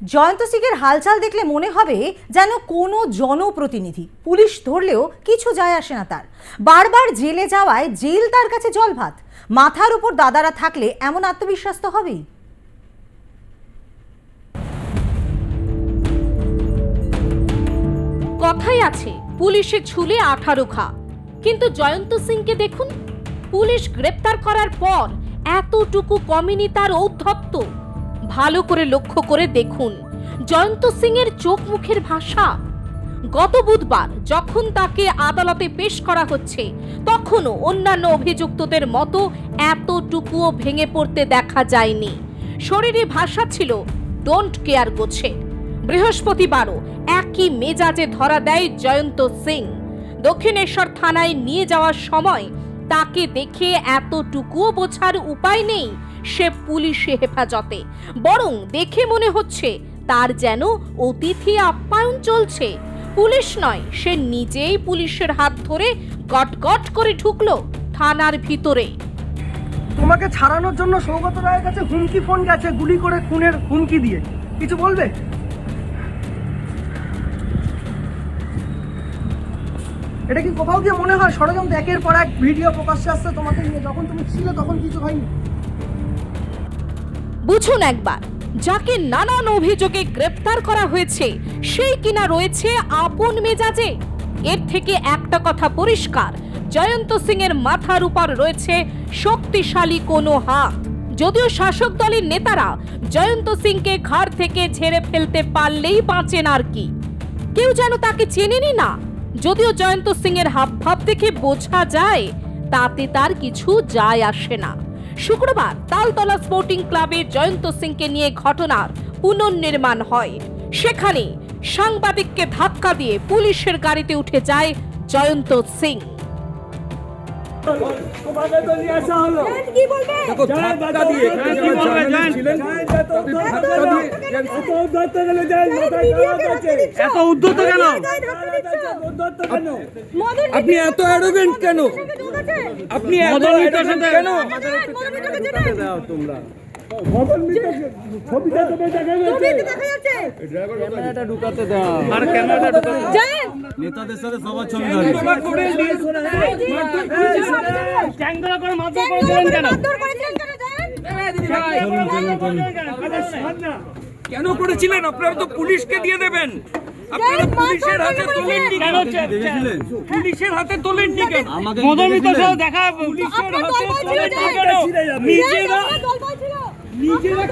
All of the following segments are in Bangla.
জয়ন্ত সিংয়ের হালচাল দেখলে মনে হবে যেন কোনো জনপ্রতিনিধি। পুলিশ ধরলেও কিছু যায় আসে না তার। বারবার জেলে যাওয়ায় জেল তার কাছে জল ভাত মাথার উপর দাদারা থাকলে এমন আত্মবিশ্বাস তো হবেই। কথাই আছে, পুলিশে ছুলে আঠারো খা কিন্তু জয়ন্ত সিংকে দেখুন, পুলিশ গ্রেপ্তার করার পর এতটুকু কমেনি তার ঔদ্ধত্য। ভালো করে লক্ষ্য করে দেখুন। জয়ন্ত সিং এর চোখ মুখের ভাষা। গত বুধবার যখন তাকে আদালতে পেশ করা হচ্ছে, তখনও অন্যান্য অভিযুক্তদের মতো এতটুকুও ভেঙে পড়তে দেখা যায়নি। শরীরে ভাষা ছিল ডোন্ট কেয়ার গোছে। বৃহস্পতিবারও একই মেজাজে ধরা দেয় জয়ন্ত সিং। দক্ষিণেশ্বর থানায় নিয়ে যাওয়ার সময় তাকে দেখে এতটুকুও বোঝার উপায় নেই। সে পুলিশে হেফাজতে। বরং দেখে মনে হচ্ছে তার যেন অতিথি আপ্যায়ন চলছে। পুলিশ নয়, সে নিজেই পুলিশের হাত ধরে গট গট করে ঢুকলো থানার ভিতরে। তোমাকে ছাড়ানোর জন্য সৌগত রায়ের কাছে হুমকি ফোন গেছে, গুলি করে খুনের হুমকি দিয়ে। কিছু বলবে? এটা কি কোথাও গিয়ে মনে হয় ষড়যন্ত্র? একের পর এক ভিডিও প্রকাশ্যে আসছে তোমাকে নিয়ে। যখন তুমি ছিলে তখন কিছু হয়নি। বুঝুন একবার, যাকে নানান অভিযোগে গ্রেপ্তার করা হয়েছে সেই কিনা রয়েছে আপন মেজাজে? এর থেকে একটা কথা পরিষ্কার, জয়ন্ত সিং এর মাথার উপর রয়েছে শক্তিশালী কোনো হাত। যদিও শাসক দলের নেতারা জয়ন্ত সিংকে ঘর থেকে ঝেড়ে ফেলতে পারলেই বাঁচেন আর কি। কেউ যেন তাকে চেনেনি না। যদিও জয়ন্ত সিং এর হাব ভাব দেখে বোঝা যায়, তাতে তার কিছু যায় আসে না। শুক্রবার তালতলা স্পোর্টিং ক্লাবে জয়ন্ত সিংকে নিয়ে ঘটনার পুনর্নির্মাণ হয়। সেখানে সাংবাদিককে ধাক্কা দিয়ে পুলিশের গাড়িতে উঠে যায় জয়ন্ত সিং। এত উদ্ধত কেন আপনি এত অ্যারোগেন্ট কেন? আপনি কেন? তোমরা। নেতাদের সাথে সবার ছবি কেন? কেন করেছিলেন? আপনারা তো পুলিশকে দিয়ে দেবেন। পুলিশের হাতে তোলেননি কেন কেন পুলিশের হাতে তোলেননি কেন আমাকে মদন মিত্র দেখেছিলেন? সহ দেখা পুলিশের হাতে তোলেননি কেন নিজেরা নিজেরা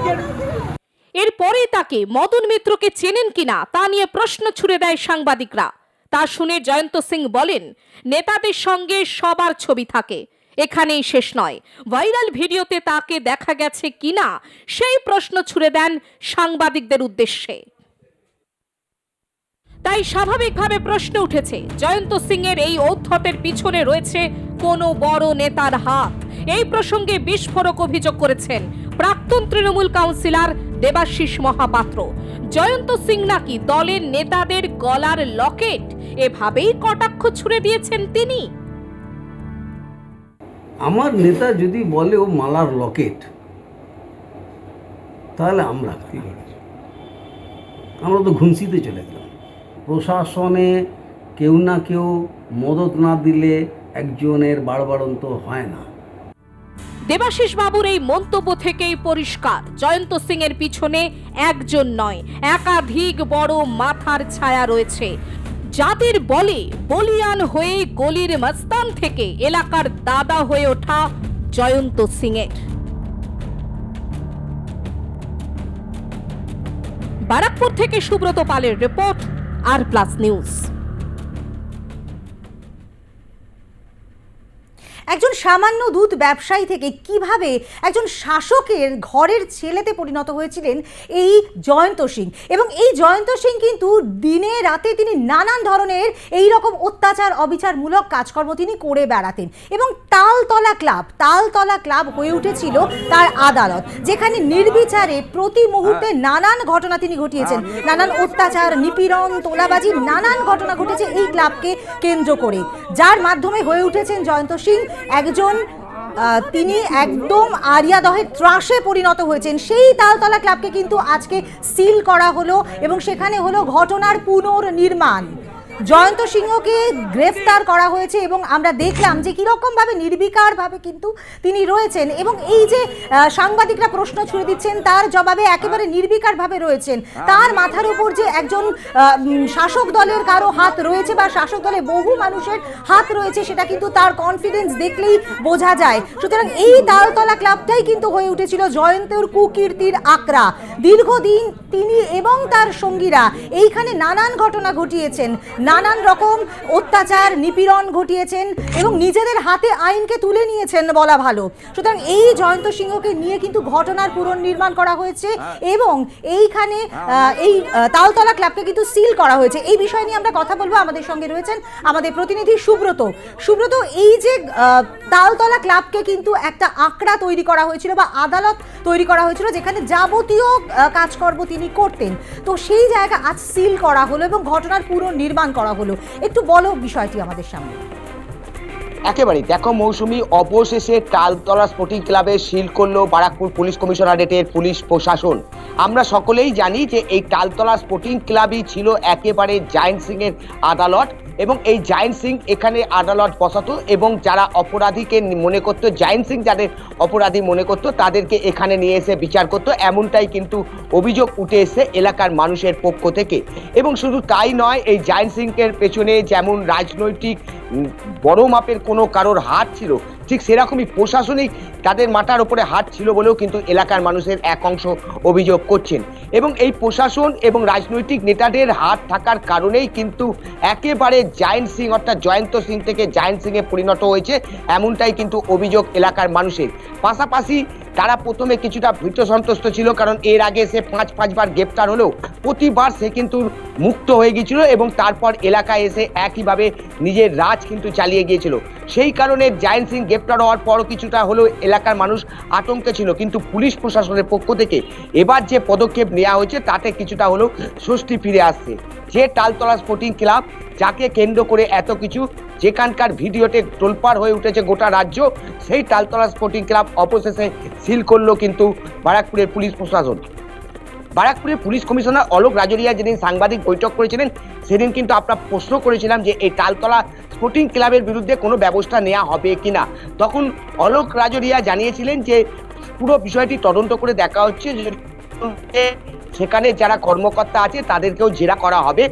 এরপরে তাকে মদন মিত্রকে চেনেন কিনা তা নিয়ে প্রশ্ন ছুড়ে দেয় সাংবাদিকরা। তা শুনে জয়ন্ত সিং বলেন নেতাদের সঙ্গে সবার ছবি থাকে। এখানেই শেষ নয়। ভাইরাল ভিডিওতে তাকে দেখা গেছে কিনা সেই প্রশ্ন ছুড়ে দেন সাংবাদিকদের উদ্দেশ্যে। তাই স্বাভাবিকভাবে প্রশ্ন উঠেছে, জয়ন্ত সিং এর এই ঔদ্ধতের পিছনে রয়েছে কোনো বড় নেতার হাত। এই প্রসঙ্গে বিস্ফোরক অভিযোগ করেছেন প্রাক্তন তৃণমূল কাউন্সিলর দেবাশিস মহাপাত্র। জয়ন্ত সিং নাকি দলের নেতাদের গলার লকেট? এভাবেই কটাক্ষ ছুড়ে দিয়েছেন তিনি। আমার নেতা যদি বলে ও মালার লকেট, তাহলে আমরা আমরা তো ঘুমসিতে চলে গেলাম। প্রশাসনে কেউ না কেউ মদত না দিলে একজনের বাড়বাড়ন্ত হয় না। দেবাশিস বাবুর এই মন্তব্য থেকেই পরিষ্কার। জয়ন্ত সিং এর পিছনে একজন নয়, একাধিক বড় মাথার ছায়া রয়েছে। যাদের বলে বলিয়ান হয়ে গলির মস্তান থেকে এলাকার দাদা হয়ে ওঠা জয়ন্ত সিং এর বারাকপুর থেকে সুব্রত পালের রিপোর্ট আর প্লাস নিউজ একজন সামান্য দুধ ব্যবসায়ী থেকে কীভাবে একজন শাসকের ঘরের ছেলেতে পরিণত হয়েছিলেন এই জয়ন্ত সিং? এবং এই জয়ন্ত সিং কিন্তু দিনে রাতে তিনি নানান ধরনের এই রকম অত্যাচার অবিচারমূলক কাজকর্ম তিনি করে বেড়াতেন এবং তালতলা ক্লাব তালতলা ক্লাব হয়ে উঠেছিল তার আদালত যেখানে নির্বিচারে প্রতি মুহূর্তে নানান ঘটনা তিনি ঘটিয়েছেন। নানান অত্যাচার নিপীড়ন তোলাবাজি নানান ঘটনা ঘটেছে এই ক্লাবকে কেন্দ্র করে। যার মাধ্যমে হয়ে উঠেছেন জয়ন্ত সিং। একজন তিনি একদম আরিয়া দহে ত্রাসে পরিণত হয়েছেন। সেই তালতলা ক্লাবকে কিন্তু আজকে সিল করা হলো এবং সেখানে হলো ঘটনার পুনর্নির্মাণ। জয়ন্ত সিংহকে গ্রেফতার করা হয়েছে এবং আমরা দেখলাম যে কীরকমভাবে নির্বিকারভাবে কিন্তু তিনি রয়েছেন এবং এই যে সাংবাদিকরা প্রশ্ন ছুড়ে দিচ্ছেন, তার জবাবে একেবারে নির্বিকারভাবে রয়েছেন। তার মাথার উপর যে একজন শাসক দলের কারও হাত রয়েছে বা শাসক দলে বহু মানুষের হাত রয়েছে, সেটা কিন্তু তার কনফিডেন্স দেখলেই বোঝা যায়। সুতরাং এই তালতলা ক্লাবটাই কিন্তু হয়ে উঠেছিল জয়ন্তের কুকীর্তির আকরা দীর্ঘদিন তিনি এবং তার সঙ্গীরা এইখানে নানান ঘটনা ঘটিয়েছেন। নানান রকম অত্যাচার নিপীড়ন ঘটিয়েছেন এবং নিজেদের হাতে আইনকে তুলে নিয়েছেন বলা ভালো। সুতরাং এই জয়ন্ত সিংহকে নিয়ে কিন্তু ঘটনার পুনর্নির্মাণ করা হয়েছে এবং এইখানে এই তালতলা ক্লাবকে কিন্তু সিল করা হয়েছে। এই বিষয় নিয়ে আমরা কথা বলব। আমাদের সঙ্গে রয়েছেন আমাদের প্রতিনিধি সুব্রত। সুব্রত এই যে তালতলা ক্লাবকে কিন্তু একটা আঁকড়া তৈরি করা হয়েছিল বা আদালত তৈরি করা হয়েছিল যেখানে যাবতীয় কাজকর্ম তিনি করতেন। তো সেই জায়গা আজ সিল করা হলো এবং ঘটনার পুনর্নির্মাণ করা হলো। একটু বলো বিষয়টি আমাদের সামনে। একেবারেই। দেখো মৌসুমি অবশেষে তালতলা স্পোর্টিং ক্লাবে সিল করল বারাকপুর পুলিশ কমিশনারেটের পুলিশ প্রশাসন। আমরা সকলেই জানি যে এই তালতলা স্পোর্টিং ক্লাবই ছিল একেবারে জায়েন্ট সিং এর আদালত এবং এই জায়েন্ট সিং এখানে আদালত বসাতো এবং যারা অপরাধীকে মনে করতো জায়েন্ট সিং যাদের অপরাধী মনে করতো, তাদেরকে এখানে নিয়ে এসে বিচার করতো। এমনটাই কিন্তু অভিযোগ উঠে এসে এলাকার মানুষের পক্ষ থেকে। এবং শুধু তাই নয়, এই জায়েন্ট সিংয়ের পেছনে যেমন রাজনৈতিক বড় মাপের কোনো কারোর হাত ছিল ঠিক সেরকমই প্রশাসনিক তাদের মাথার ওপরে হাত ছিল বলেও কিন্তু এলাকার মানুষের এক অংশ অভিযোগ করছেন। এবং এই প্রশাসন এবং রাজনৈতিক নেতাদের হাত থাকার কারণেই কিন্তু একেবারে জায়ন্ত সিং অর্থাৎ জয়ন্ত সিং থেকে জায়ন্ত সিংয়ে পরিণত হয়েছে, এমনটাই কিন্তু অভিযোগ এলাকার মানুষের। পাশাপাশি তারা প্রথমে কিছুটা ভীত সন্তুষ্ট ছিল, কারণ এর আগে সে পাঁচ, পাঁচবার গ্রেপ্তার হলেও প্রতিবার সে কিন্তু মুক্ত হয়ে গিয়েছিল এবং তারপর এলাকায় এসে একইভাবে নিজের রাজ কিন্তু চালিয়ে গিয়েছিল। সেই কারণে জায়েন্ট সিং গ্রেপ্তার হওয়ার পরও কিছুটা হলেও এলাকার মানুষ আতঙ্কে ছিল, কিন্তু পুলিশ প্রশাসনের পক্ষ থেকে এবার যে পদক্ষেপ নেওয়া হয়েছে তাতে কিছুটা হলেও স্বস্তি ফিরে আসছে। যে তালতলা স্পোর্টিং ক্লাব, যাকে কেন্দ্র করে এত কিছু, যেখানকার ভিডিওতে তোলপাড় হয়ে উঠেছে গোটা রাজ্য, সেই তালতলা স্পোর্টিং ক্লাব অবশেষে সিল করল কিন্তু বারাকপুরের পুলিশ প্রশাসন। বারাকপুরের পুলিশ কমিশনার অলোক রাজরিয়া যেদিন সাংবাদিক বৈঠক করেছিলেন, সেদিন কিন্তু আমরা প্রশ্ন করেছিলাম যে এই তালতলা স্পোর্টিং ক্লাবের বিরুদ্ধে কোনো ব্যবস্থা নেওয়া হবে কি না। তখন অলোক রাজরিয়া জানিয়েছিলেন যে পুরো বিষয়টি তদন্ত করে দেখা হচ্ছে সেখানে যারা কর্মকর্তা আছে তাদেরকেও জেরা করা হবে।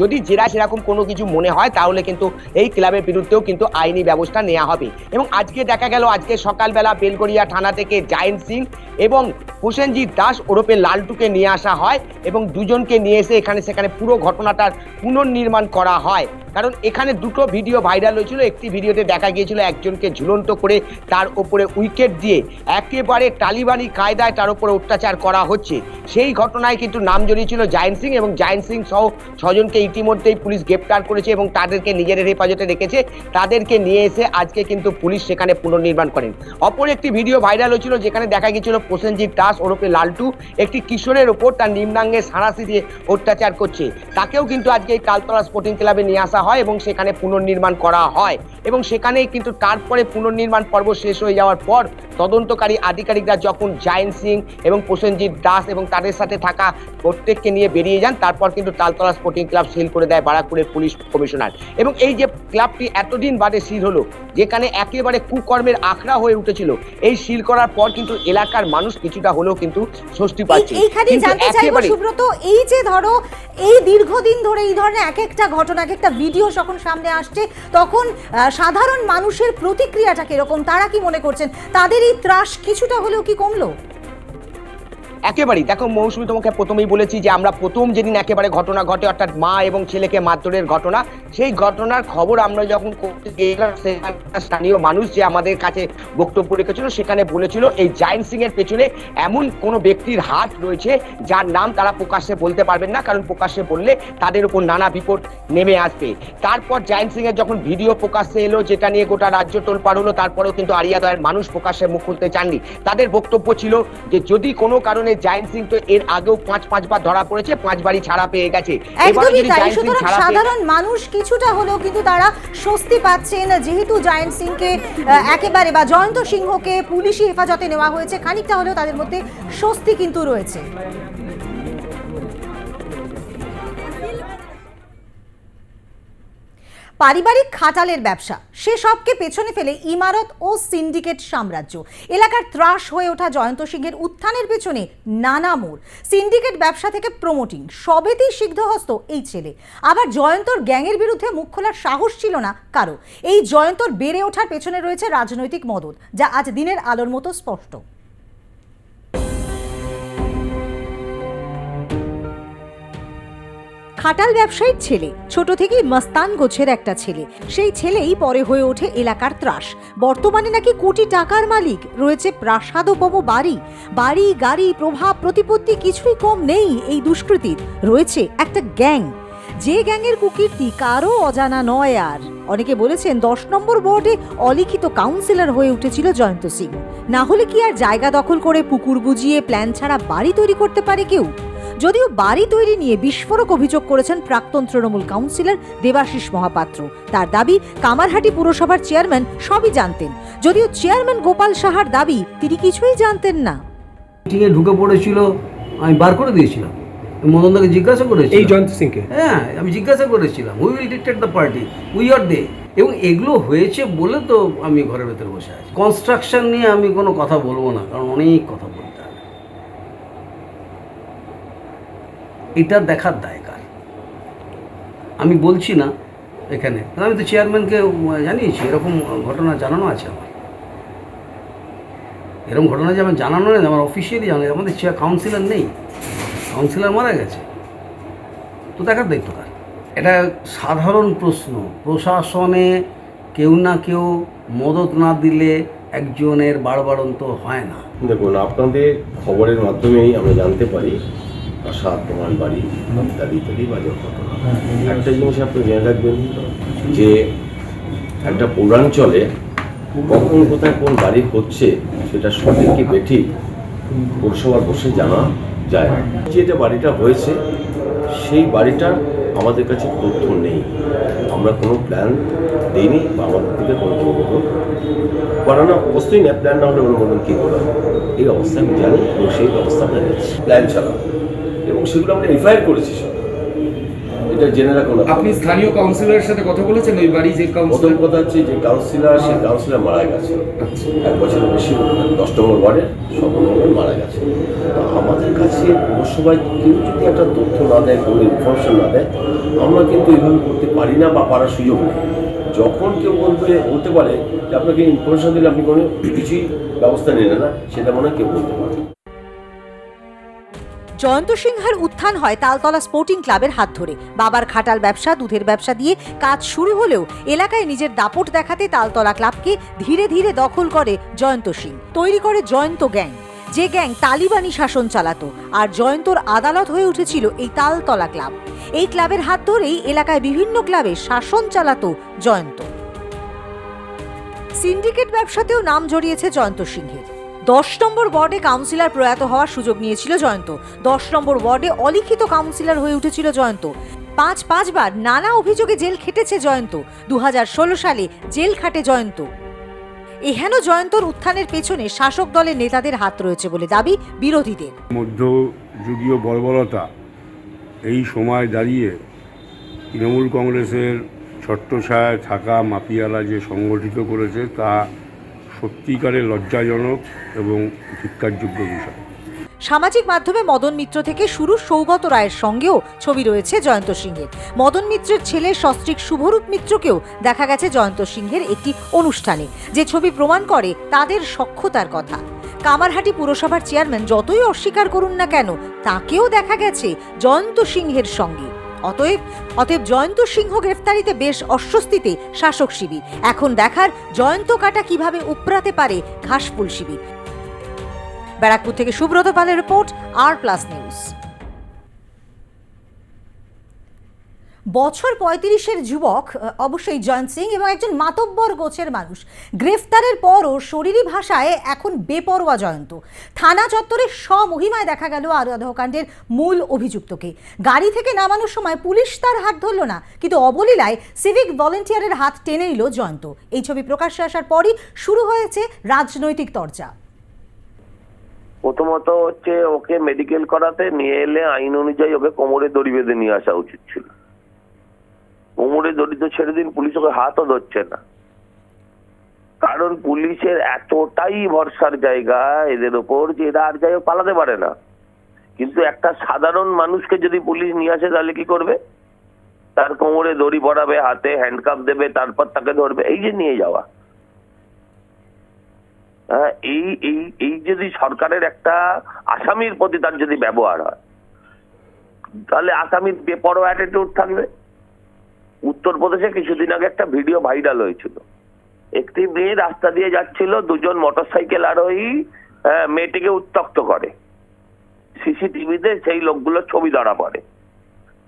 যদি জেরা সেরকম কোনো কিছু মনে হয়, তাহলে কিন্তু এই ক্লাবের বিরুদ্ধেও কিন্তু আইনি ব্যবস্থা নেওয়া হবে। এবং আজকে দেখা গেল, আজকে সকালবেলা বেলগড়িয়া থানা থেকে জায়েন্ট সিং এবং হোসেনজিৎ দাস ওরফে লালটুকে নিয়ে আসা হয় এবং দুজনকে নিয়ে এসে এখানে সেখানে পুরো ঘটনাটার পুনর্নির্মাণ করা হয়। কারণ এখানে দুটো ভিডিও ভাইরাল হয়েছিল, একটি ভিডিওতে দেখা গিয়েছিল একজনকে ঝুলন্ত করে তার ওপরে উইকেট দিয়ে একেবারে টালিবানি কায়দায় তার উপরে অত্যাচার করা হচ্ছে। সেই ঘটনায় কিন্তু নাম জড়িয়েছিল জায়েন্ট সিং এবং জায়েন্ট সিং সহ ছজনকে ইতিমধ্যেই পুলিশ গ্রেপ্তার করেছে এবং তাদেরকে নিজেদের হেফাজতে রেখেছে। তাদেরকে নিয়ে এসে আজকে কিন্তু পুলিশ সেখানে পুনর্নির্মাণ করেন। অপর একটি ভিডিও ভাইরাল হয়েছিল, যেখানে দেখা গিয়েছিল প্রসেনজিৎ দাস ওরফে লালটু, একটি কিশোরের ওপর তার নিম্নাঙ্গে সাঁড়াশি দিয়ে অত্যাচার করছে। তাকেও কিন্তু আজকে এই তালতলা স্পোর্টিং ক্লাবে নিয়ে আসা হয় এবং সেখানে পুনর্নির্মাণ করা হয়। এবং সেখানেই কিন্তু তারপরে পুনর্নির্মাণ পর্ব শেষ হয়ে যাওয়ার পর তদন্তকারী আধিকারিকরা যখন জায়েন্ট সিং এবং প্রসেনজিৎ দাস এবং তাদের সাথে থাকা প্রত্যেককে নিয়ে বেরিয়ে যান তারপর কিন্তু তালতলা স্পোর্টিং ক্লাব সিল করে দেয় বারাকপুরের পুলিশ কমিশনার। এবং এই যে ক্লাবটি এতদিন বাদে সিল হলো যেখানে একেবারে কুকর্মের আখড়া হয়ে উঠেছিল এই সিল করার পর কিন্তু এলাকার মানুষ কিছুটা হলেও কিন্তু স্বস্তি পাচ্ছে এই- জানতে চাইব সুব্রত এই যে ধরো এই দীর্ঘদিন ধরে এই ধরনের এক একটা ঘটনা এক একটা ভিডিও যখন সামনে আসছে তখন সাধারণ মানুষের প্রতিক্রিয়াটা কীরকম? তারা কি মনে করছেন? তাদের এই ত্রাস কিছুটা হলেও কি কমলো? একেবারেই। দেখো, মৌসুমী তোমাকে প্রথমেই বলেছি যে আমরা প্রথম যেদিন একেবারে ঘটনা ঘটে, অর্থাৎ মা এবং ছেলেকে মারধরের ঘটনা, সেই ঘটনার খবর আমরা যখন করতে সেখানকার স্থানীয় মানুষ যে আমাদের কাছে বক্তব্য রেখেছিল, সেখানে বলেছিল, এই জায়েন্ট সিং এর পেছনে এমন কোনো ব্যক্তির হাত রয়েছে যার নাম তারা প্রকাশ্যে বলতে পারবেন না, কারণ প্রকাশ্যে বললে তাদের উপর নানা বিপদ নেমে আসবে। তারপর জায়েন্ট সিং এর যখন ভিডিও প্রকাশ্যে এলো, যেটা নিয়ে গোটা রাজ্য তোলপাড় হলো, তারপরেও কিন্তু আরিয়াদয়ের মানুষ প্রকাশ্যে মুখ খুলতে চাননি। তাদের বক্তব্য ছিল যে, যদি কোনো কারণে নামে জায়েন্ট সিং তো এর আগেও পাঁচ পাঁচবার ধরা পড়েছে পাঁচবারই ছাড়া পেয়ে গেছে। একদমই তাই সুতরাং সাধারণ মানুষ কিছুটা হলেও কিন্তু তারা স্বস্তি পাচ্ছেন যেহেতু জায়েন্ট সিংকে কে একেবারে বা জয়ন্ত সিংহকে পুলিশি হেফাজতে নেওয়া হয়েছে খানিকটা হলেও তাদের মধ্যে স্বস্তি কিন্তু রয়েছে। পারিবারিক খাটালের ব্যবসা। সে সবকে পেছনে ফেলে ইমারত ও সিন্ডিকেট সাম্রাজ্য। এলাকার ত্রাস হয়ে ওঠা জয়ন্ত সিংহের উত্থানের পেছনে নানা মোড়। সিন্ডিকেট ব্যবসা থেকে প্রমোটিং, সবেতেই সিদ্ধহস্ত এই ছেলে। আবার জয়ন্তর গ্যাংয়ের বিরুদ্ধে মুখ খোলার সাহস ছিল না কারও। এই জয়ন্তর বেড়ে ওঠার পেছনে রয়েছে রাজনৈতিক মদত, যা আজ দিনের আলোর মতো স্পষ্ট। খাটাল ব্যবসায়ীর ছেলে। ছোট থেকেই মস্তান গোছের একটা ছেলে। সেই ছেলেই পরে হয়ে ওঠে এলাকার ত্রাস। বর্তমানে নাকি কোটি টাকার মালিক। রয়েছে প্রাসাদোপম বাড়ি। বাড়ি, গাড়ি, প্রভাব, প্রতিপত্তি কিছুই কম নেই এই দুষ্কৃতির। রয়েছে একটা গ্যাং। যে গ্যাংয়ের কুকীর্তি কারও অজানা নয় আর। অনেকে বলেছেন দশ নম্বর বোর্ডে অলিখিত কাউন্সিলর হয়ে উঠেছিল জয়ন্ত সিং। না হলে কি আর জায়গা দখল করে পুকুর বুঝিয়ে প্ল্যান ছাড়া বাড়ি তৈরি করতে পারে কেউ? যদিও বাড়ি তৈরি নিয়ে বিস্ফোরক অভিযোগ করেছেন প্রাক্তন তৃণমূল কাউন্সিলর দেবাশিস মহাপাত্র। তার দাবি কামারহাটি পুরসভার চেয়ারম্যান সবই জানতেন। যদিও চেয়ারম্যান গোপাল সাহার দাবি তিনি কিছুই জানতেন না। মিটিংয়ে ঢুকে পড়েছিল আমি বার করে দিয়েছিলাম। মদনদাকে জিজ্ঞাসা করেছি এই জয়ন্ত সিংকে? হ্যাঁ আমি জিজ্ঞাসা করেছিলাম we will dictate the party we are they এবং এগুলো হয়েছে বলে তো আমি ঘরের ভেতরে বসে আছি। কনস্ট্রাকশন নিয়ে আমি কোনো কথা বলব না কারণ অনেক কথা বলতে হবে এটা দেখার দায়কার। আমি বলছি না এখানে। আমি তো চেয়ারম্যানকে জানিয়েছি, এরকম ঘটনা জানানো আছে আমার। এরকম ঘটনা যে আমার জানানো নেই, আমার অফিসিয়ালি জানা আমাদের চেয়ার কাউন্সিলর নেই। কাউন্সিলর মারা গেছে। তো দেখার দায়িত্ব কার? এটা সাধারণ প্রশ্ন। প্রশাসনে কেউ না কেউ মদত না দিলে একজনের বাড়বাড়ন্ত হয় না। দেখুন, আপনাদের খবরের মাধ্যমেই আমরা জানতে পারি আশা তোমার বাড়ি ইত্যাদি ইত্যাদি বাজার ঘটনা একটা জিনিস আপনি জেনে রাখবেন যে একটা পৌরাঞ্চলে কখন কোথায় কোন বাড়ি হচ্ছে সেটা সঠিক কি বেঠিক পৌরসভার বসে জানা যায় যেটা বাড়িটা হয়েছে সেই বাড়িটার আমাদের কাছে তথ্য নেই। আমরা কোনো প্ল্যান দিইনি বা আমাদের থেকে কোনো অনুমোদন করানো অবশ্যই না প্ল্যান না হলে অনুমোদন কী করা এই অবস্থা আমি জানি এবং সেই ব্যবস্থা আমরা নিচ্ছি। প্ল্যান ছাড়া এবং সেগুলো আমরা এফআইআর করেছি সব। এটা জেনে রাখুন আপনি। স্থানীয় কাউন্সিলরের সাথে কথা বলেছেন ওই বাড়ি যে প্রথম কাউন্সিলর কথা হচ্ছে যে কাউন্সিলর সেই কাউন্সিলর মারা গেছে। এক বছরের বেশি দশ নম্বর ওয়ার্ডে সব নম্বর মারা গেছে। তো আমাদের কাছে পৌরসভায় কেউ যদি একটা তথ্য না দেয় কোনো ইনফরমেশন না দেয় আমরা কিন্তু এইভাবে করতে পারি না বা পারার সুযোগ নেই। যখন কেউ বলতে বলতে পারে যে আপনাকে ইনফরমেশন দিলে আপনি কোনো কিছুই ব্যবস্থা নিলেন না সেটা মনে হয় কেউ বলতে পারে জয়ন্ত সিংহের উত্থান হয় তালতলা স্পোর্টিং ক্লাবের হাত ধরে। বাবার খাটাল ব্যবসা, দুধের ব্যবসা দিয়ে কাজ শুরু হলেও এলাকায় নিজের দাপট দেখাতে তালতলা ক্লাবকে ধীরে ধীরে দখল করে জয়ন্ত সিং। তৈরি করে জয়ন্ত গ্যাং। যে গ্যাং তালিবানি শাসন চালাতো আর জয়ন্তর আদালত হয়ে উঠেছিল এই তালতলা ক্লাব। এই ক্লাবের হাত ধরেই এলাকায় বিভিন্ন ক্লাবে শাসন চালাতো জয়ন্ত। সিন্ডিকেট ব্যবসাতেও নাম জড়িয়েছে জয়ন্ত সিংহের। দশ নম্বর ওয়ার্ডে কাউন্সিলর প্রয়াত হওয়ার সুযোগ নিয়েছিল জয়ন্ত। দশ নম্বর ওয়ার্ডে অলিখিত কাউন্সিলর হয়ে উঠেছিল জয়ন্ত। পাঁচ পাঁচবার নানা অভিযোগে জেল খেটেছে জয়ন্ত। দু হাজার ষোলো সালে জেল খাটে জয়ন্ত। এহেন জয়ন্তর উত্থানের পেছনে শাসক দলের নেতাদের হাত রয়েছে বলে দাবি বিরোধীদের। মধ্যযুগীয় বর্বরতা এই সময় দাঁড়িয়ে তৃণমূল কংগ্রেসের ছত্রছায়ায় থাকা মাফিয়ারা যে সংগঠিত করেছে, তা সত্যিকারের লজ্জাজনক এবং ধিক্কারযোগ্য বিষয়। সামাজিক মাধ্যমে মদন মিত্র থেকে শুরু সৌগত রায়ের সঙ্গেও ছবি রয়েছে জয়ন্ত সিংহের মদন মিত্রের ছেলে সস্ত্রীক শুভরূপ মিত্রকেও দেখা গেছে জয়ন্ত সিংহের একটি অনুষ্ঠানে, যে ছবি প্রমাণ করে তাদের সক্ষতার কথা। কামারহাটি পুরসভার চেয়ারম্যান যতই অস্বীকার করুন না কেন, তাকেও দেখা গেছে জয়ন্ত সিংহের সঙ্গে। অতএব অতএব জয়ন্ত সিংহ গ্রেফতারিতে বেশ অস্বস্তিতে শাসক শিবির। এখন দেখার জয়ন্ত কাটা কীভাবে উপড়াতে পারে ঘাসফুল শিবির। ব্যারাকপুর থেকে সুব্রত পালের রিপোর্ট আর প্লাস নিউজ বছর পঁয়ত্রিশের যুবক অবশ্যই জয়ন্ত সিং এবং একজন মাতব্বর গোছের মানুষ। গ্রেফতারের পরও শরীরী ভাষায় এখন বেপরোয়া জয়ন্ত। থানা চত্বরে স্বমহিমায় দেখা গেল আরোধকাণ্ডের মূল অভিযুক্তকে। গাড়ি থেকে নামানোর সময় পুলিশ তার হাত ধরল না, কিন্তু অবলীলায় সিভিক ভলেন্টিয়ারের হাত টেনে নিল জয়ন্ত। এই ছবি প্রকাশ্যে আসার পরই শুরু হয়েছে রাজনৈতিক চর্চা প্রথমত হচ্ছে ওকে মেডিকেল করাতে নিয়ে এলে আইন অনুযায়ী ওকে কোমরে দড়ি বেঁধে নিয়ে আসা উচিত ছিল। কোমরে তো ছেড়ে দিন পুলিশ ওকে হাতও ধরছে না। কারণ পুলিশের এতটাই ভরসার জায়গা এদের ওপর যে এরা আর যাই পালাতে পারে না। কিন্তু একটা সাধারণ মানুষকে যদি পুলিশ নিয়ে আসে তাহলে কি করবে? তার কোমরে দড়ি পরাবে হাতে হ্যান্ডকাপ দেবে তারপর তাকে ধরবে এই যে নিয়ে যাওয়া। হ্যাঁ, এই এই এই যদি সরকারের একটা আসামির প্রতি তার যদি ব্যবহার হয় তাহলে আসামির বেপরোয়া অ্যাটিটিউড থাকবে। উত্তরপ্রদেশে কিছুদিন আগে একটা ভিডিও ভাইরাল হয়েছিল। একটি মেয়ে রাস্তা দিয়ে যাচ্ছিল, দুজন মোটরসাইকেল আরোহী মেয়েটিকে উত্তক্ত করে। সিসিটিভিতে সেই লোকগুলোর ছবি ধরা পড়ে।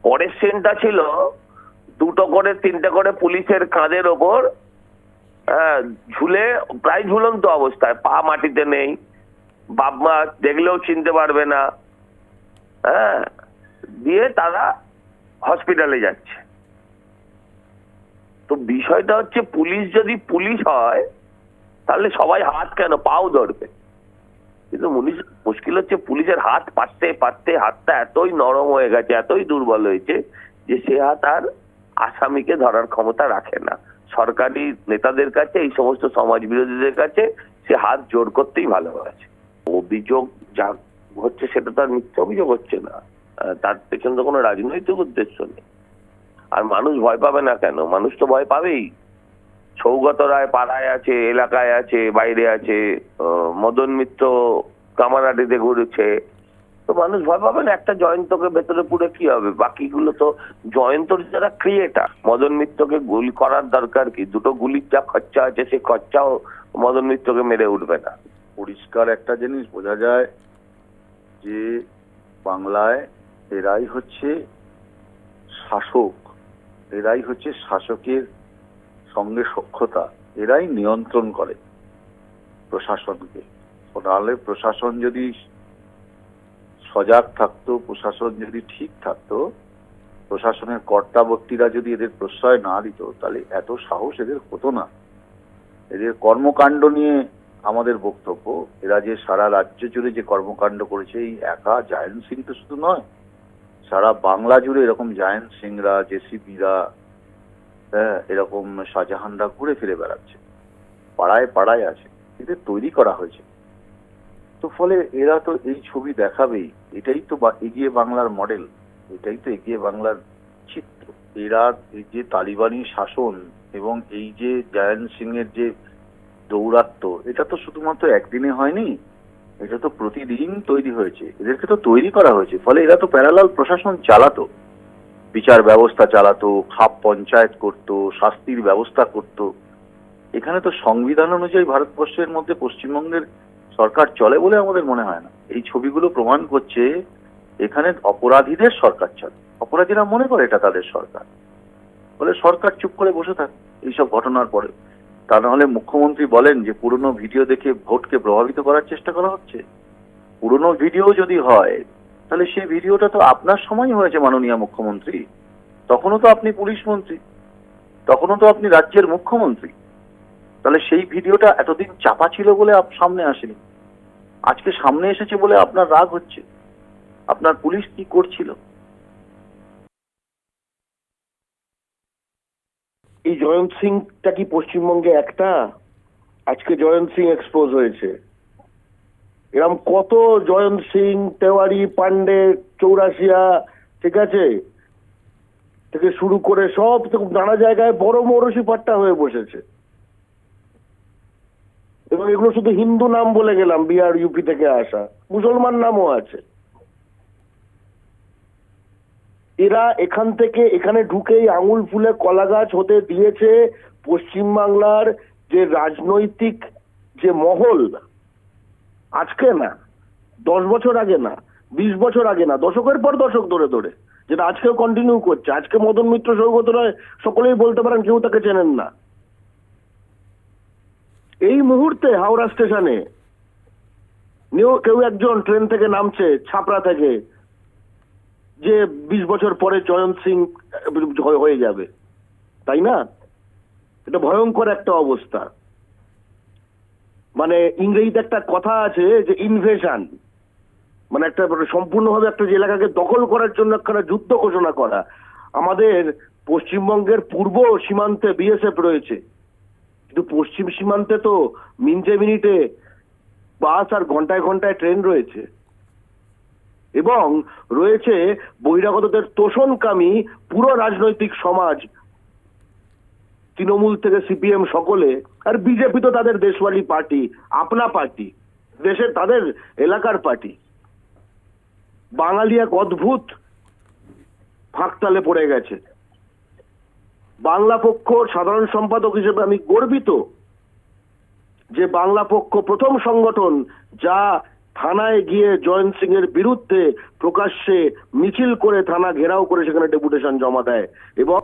পরের সিনটা ছিল, দুটো করে, তিনটে করে পুলিশের কাঁধের ওপর ঝুলে, প্রায় ঝুলন্ত অবস্থায়, পা মাটিতে নেই, বাপ মা দেখলেও চিনতে পারবে না। হ্যাঁ দিয়ে তারা হসপিটালে যাচ্ছে। তো বিষয়টা হচ্ছে পুলিশ যদি পুলিশ হয়, তাহলে সবাই হাত কেন? পাও ধরবে। কিন্তু মুশকিল হচ্ছে পুলিশের হাত পাততে পাততে হাতটা এতই নরম হয়ে গেছে, এতই দুর্বল হয়েছে যে সে হাত আর আসামিকে ধরার ক্ষমতা রাখে না। সরকারি নেতাদের কাছে, এই সমস্ত সমাজ বিরোধীদের কাছে সে হাত জোর করতেই ভালোবাসে অভিযোগ যা হচ্ছে সেটা তো আর মিথ্যে অভিযোগ হচ্ছে না। তার পেছনে তো কোনো রাজনৈতিক উদ্দেশ্য নেই। আর মানুষ ভয় পাবে না কেন? মানুষ তো ভয় পাবেই। সৌগত রায় পাড়ায় আছে, এলাকায় আছে, বাইরে আছে মদন মিত্র কামারাটিতে ঘুরেছে। তো মানুষ ভয় পাবে না, একটা জয়ন্তকে ভেতরে পুরে কি হবে? বাকিগুলো তো জয়ন্তর যারা ক্রিয়েটার মদন মিত্রকে গুলি করার দরকার কি? দুটো গুলির যা খরচা আছে সেই খরচাও মদন মিত্রকে মেরে উঠবে না। পরিষ্কার একটা জিনিস বোঝা যায় যে বাংলায় এরাই হচ্ছে শাসক। এরাই হচ্ছে শাসকের সঙ্গে সক্ষতা এরাই নিয়ন্ত্রণ করে প্রশাসনকে। নাহলে প্রশাসন যদি সজাগ থাকতো, প্রশাসন যদি ঠিক থাকতো, প্রশাসনের কর্তাবর্তীরা যদি এদের প্রশ্রয় না দিত, তাহলে এত সাহস এদের হতো না। এদের কর্মকাণ্ড নিয়ে আমাদের বক্তব্য, এরা যে সারা রাজ্য জুড়ে যে কর্মকাণ্ড করেছে, এই একা জায়ন্ত সিং তো শুধু নয় সারা বাংলা জুড়ে এরকম জায়ন্ত সিংরা জেসিপিরা হ্যাঁ এরকম শাহজাহানরা ঘুরে ফিরে বেড়াচ্ছে। পাড়ায় পাড়ায় আছে। এদের তৈরি করা হয়েছে। তো ফলে এরা তো এই ছবি দেখাবেই। এটাই তো এগিয়ে বাংলার মডেল। এটাই তো এগিয়ে বাংলার চিত্র। এরা এই যে তালিবানি শাসন এবং এই যে জায়ন্ত সিং এর যে দৌরাত্ম্য, এটা তো শুধুমাত্র একদিনে হয়নি এটা তো প্রতিদিন তৈরি হয়েছে। এদেরকে তো তৈরি করা হয়েছে। ফলে এরা তো প্যারালাল প্রশাসন চালাতো। বিচার ব্যবস্থা চালাতো, খাপ পঞ্চায়েত করত, শাস্তির ব্যবস্থা করত। এখানে তো সংবিধান অনুযায়ী ভারতবর্ষের মধ্যে পশ্চিমবঙ্গের সরকার চলে বলে আমাদের মনে হয় না। এই ছবিগুলো প্রমাণ করছে এখানে অপরাধীদের সরকার চলে। অপরাধীরা মনে করে এটা তাদের সরকার। বলে সরকার চুপ করে বসে থাকে। এইসব ঘটনার পরে তা নাহলে মুখ্যমন্ত্রী বলেন যে পুরনো ভিডিও দেখে ভোটকে প্রভাবিত করার চেষ্টা করা হচ্ছে। পুরনো ভিডিও যদি হয়, তাহলে সেই ভিডিওটা তো আপনার সময় হয়েছে, মাননীয় মুখ্যমন্ত্রী। তখনও তো আপনি পুলিশ মন্ত্রী। তখনও তো আপনি রাজ্যের মুখ্যমন্ত্রী। তাহলে সেই ভিডিওটা এতদিন চাপা ছিল বলে সামনে আসেনি। আজকে সামনে এসেছে বলে আপনার রাগ হচ্ছে। আপনার পুলিশ কি করছিল? এই জয়ন্ত সিংটা কি পশ্চিমবঙ্গে একটা? আজকে জয়ন্ত সিং এক্সপোজ হয়েছে। এরকম কত জয়ন্ত সিং, তেওয়ারি পান্ডে চৌরাশিয়া, ঠিক আছে? থেকে শুরু করে সব নানা জায়গায় বড় মৌরসি পাট্টা হয়ে বসেছে। এবং এগুলো শুধু হিন্দু নাম বলে গেলাম, বিহার, ইউপি থেকে আসা। মুসলমান নামও আছে। এরা এখান থেকে এখানে ঢুকেই আঙুল ফুলে কলা গাছ হতে দিয়েছে পশ্চিমবাংলার যে রাজনৈতিক যে মহল, আজকে না, দশ বছর আগে না, বিশ বছর আগে না, দশকের পর দশক ধরে ধরে, যেটা আজকেও কন্টিনিউ করছে। আজকে মদন মিত্র সৌগত রায় সকলেই বলতে পারেন কেউ তাকে চেনেন না। এই মুহূর্তে হাওড়া স্টেশনে কেউ একজন ট্রেন থেকে নামছে, ছাপড়া থেকে। যে বিশ বছর পরে জয়ন্ত সিং, হয়ে যাবে। তাই না? এটা ভয়ঙ্কর একটা অবস্থা। মানে ইংরেজিতে একটা কথা আছে যে ইনভেশন মানে একটা সম্পূর্ণভাবে একটা যে এলাকাকে দখল করার জন্য একখানা যুদ্ধ ঘোষণা করা। আমাদের পশ্চিমবঙ্গের পূর্ব সীমান্তে বিএসএফ রয়েছে। কিন্তু পশ্চিম সীমান্তে তো মিনিটে মিনিটে বাস আর ঘন্টায় ঘন্টায় ট্রেন রয়েছে। এবং রয়েছে বহিরাগতদের তোষণকামী পুরো রাজনৈতিক সমাজ। তৃণমূল থেকে সিপিএম সকলে, আর বিজেপি তো তাদের দেশওয়ালি পার্টি, আপনা পার্টি, দেশের তাদের এলাকার পার্টি। বাঙালি এক অদ্ভুত ফাঁকতালে পড়ে গেছে। বাংলা পক্ষ সাধারণ সম্পাদক হিসেবে আমি গর্বিত যে বাংলা পক্ষ প্রথম সংগঠন যা থানায় গিয়ে জয়ন্ত সিং এর বিরুদ্ধে প্রকাশ্যে মিছিল করে থানা ঘেরাও করে সেখানে ডেপুটেশন জমা দেয়। এবং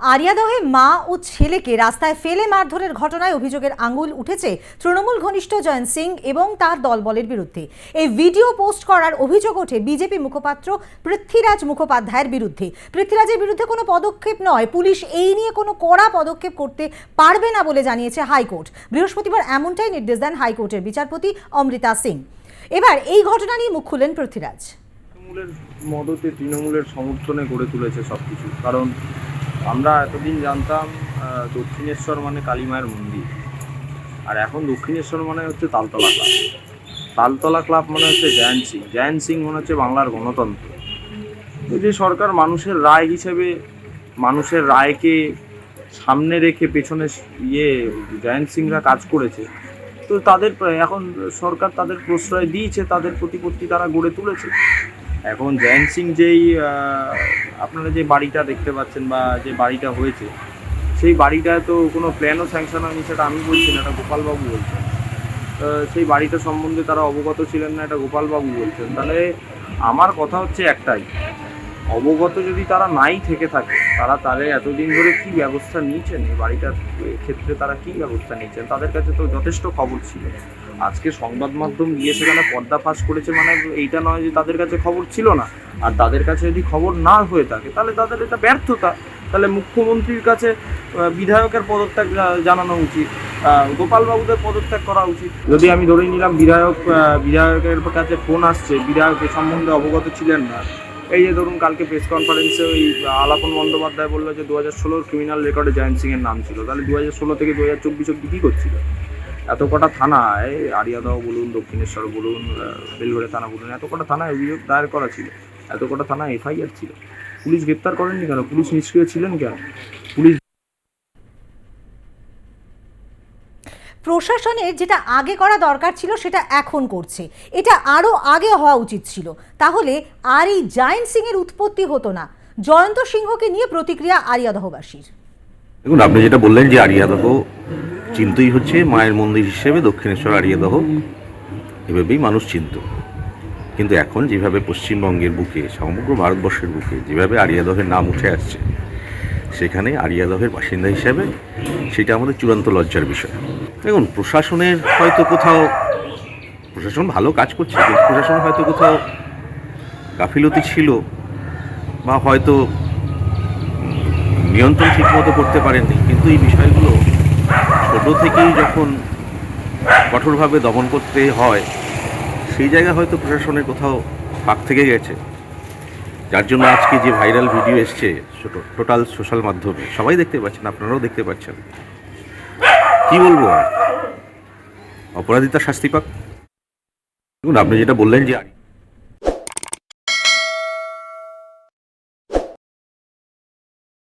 আরিয়াদহে মা ও ছেলেকে রাস্তায় ফেলে মারধরের ঘটনায় অভিযোগের আঙুল উঠেছে তৃণমূল ঘনিষ্ঠ জয়ন্ত সিং এবং তার দলবলের বিরুদ্ধে। এই ভিডিও পোস্ট করার অভিযোগ ওঠে বিজেপি মুখপাত্র পৃথ্বীরাজ মুখোপাধ্যায়ের বিরুদ্ধে। পৃথ্বীরাজের বিরুদ্ধে কোনো পদক্ষেপ নয়। পুলিশ এই নিয়ে কোনো কড়া পদক্ষেপ করতে পারবে না বলে জানিয়েছে হাইকোর্ট। বৃহস্পতিবার এমনটাই নির্দেশ দেন হাইকোর্টের বিচারপতি অমৃতা সিং। এবার এই ঘটনা নিয়ে মুখ খুললেন পৃথ্বীরাজ। তৃণমূলের মদতে তৃণমূলের সমর্থনে গড়ে তুলেছে সব কিছু কারণ আমরা এতদিন জানতাম দক্ষিণেশ্বর মানে কালীমায়ের মন্দির। আর এখন দক্ষিণেশ্বর মানে হচ্ছে তালতলা ক্লাব তালতলা ক্লাব মানে হচ্ছে জায়ান্ট সিং জায়ান্ট সিং মানে হচ্ছে বাংলার গণতন্ত্র। তো যে সরকার মানুষের রায় হিসেবে, মানুষের রায়কে সামনে রেখে পেছনে ইয়ে জায়ান্ট সিংরা কাজ করেছে, তো তাদের এখন সরকার তাদের প্রশ্রয় দিয়েছে, তাদের প্রতিপত্তি তারা গড়ে তুলেছে। এখন জয়ন্ত সিং যেই আপনারা যে বাড়িটা দেখতে পাচ্ছেন বা যে বাড়িটা হয়েছে, সেই বাড়িটায় তো কোনো প্ল্যানও স্যাংশন হয়নি, সেটা আমি বলছি না, এটা গোপালবাবু বলছেন। সেই বাড়িটা সম্বন্ধে তারা অবগত ছিলেন না, এটা গোপালবাবু বলছেন। তাহলে আমার কথা হচ্ছে একটাই, অবগত যদি তারা নাই থেকে থাকে, তারা তাহলে এতদিন ধরে কি ব্যবস্থা নিয়েছেন? এই বাড়িটার ক্ষেত্রে তারা কি ব্যবস্থা নিয়েছেন? তাদের কাছে তো যথেষ্ট খবর ছিল। আজকে সংবাদ মাধ্যম গিয়ে সেখানে পর্দা ফাঁস করেছে মানে এইটা নয় যে তাদের কাছে খবর ছিল না। আর তাদের কাছে যদি খবর না হয়ে থাকে, তাহলে তাদের এটা ব্যর্থতা। তাহলে মুখ্যমন্ত্রীর কাছে বিধায়কের পদত্যাগ জানানো উচিত গোপালবাবুদের পদত্যাগ করা উচিত। যদি আমি ধরে নিলাম বিধায়ক বিধায়কের কাছে ফোন আসছে, বিধায়ক এ সম্বন্ধে অবগত ছিলেন না। এই যে ধরুন কালকে প্রেস কনফারেন্সে ওই আলাপন বন্দ্যোপাধ্যায় বলল যে দু হাজার ষোলোর ক্রিমিনাল রেকর্ডে জয়ন্ত সিং এর নাম ছিল। তাহলে দু হাজার ষোলো থেকে দু হাজার চব্বিশ অব্দি কী করছিল? এত কটা থানায় আরিয়াদহ বলুন দক্ষিণেশ্বর বলুন বেলঘড়ে থানা বলুন এত কটা থানায় অভিযোগ দায়ের করা ছিল। এত কটা থানায় এফআইআর ছিল। পুলিশ গ্রেপ্তার করেননি কেন? পুলিশ নিষ্ক্রিয় ছিলেন কেন? পুলিশ প্রশাসনের যেটা আগে করা দরকার ছিল সেটা এখন করছে। এটা আরও আগে হওয়া উচিত ছিল। তাহলে আর এই জায়েন্ট সিংয়ের উৎপত্তি হতো না। জয়ন্ত সিংহকে নিয়ে প্রতিক্রিয়া আরিয়াদহবাসীর দেখুন আপনি যেটা বললেন যে আরিয়াদহ চিন্তই হচ্ছে মায়ের মন্দির হিসেবে দক্ষিণেশ্বর আরিয়াদহ। এভাবেই মানুষ চিনত। কিন্তু এখন যেভাবে পশ্চিমবঙ্গের বুকে, সমগ্র ভারতবর্ষের বুকে যেভাবে আরিয়াদহের নাম উঠে আসছে, সেখানে আরিয়াদহের বাসিন্দা হিসেবে সেটা আমাদের চূড়ান্ত লজ্জার বিষয়। দেখুন, প্রশাসনের হয়তো কোথাও, প্রশাসন ভালো কাজ করছে, কিন্তু প্রশাসনের হয়তো কোথাও গাফিলতি ছিল বা হয়তো নিয়ন্ত্রণ ঠিকমতো করতে পারেননি। কিন্তু এই বিষয়গুলো ছোট থেকেই যখন কঠোরভাবে দমন করতে হয়, সেই জায়গায় হয়তো প্রশাসনের কোথাও পাক থেকে গেছে। যার জন্য আজকে যে ভাইরাল ভিডিও এসছে টোটাল সোশ্যাল মাধ্যমে, সবাই দেখতে পাচ্ছেন, আপনারাও দেখতে পাচ্ছেন। কি বলব আর? অপরাধী তার শাস্তি পাক। দেখুন, আপনি যেটা বললেন যে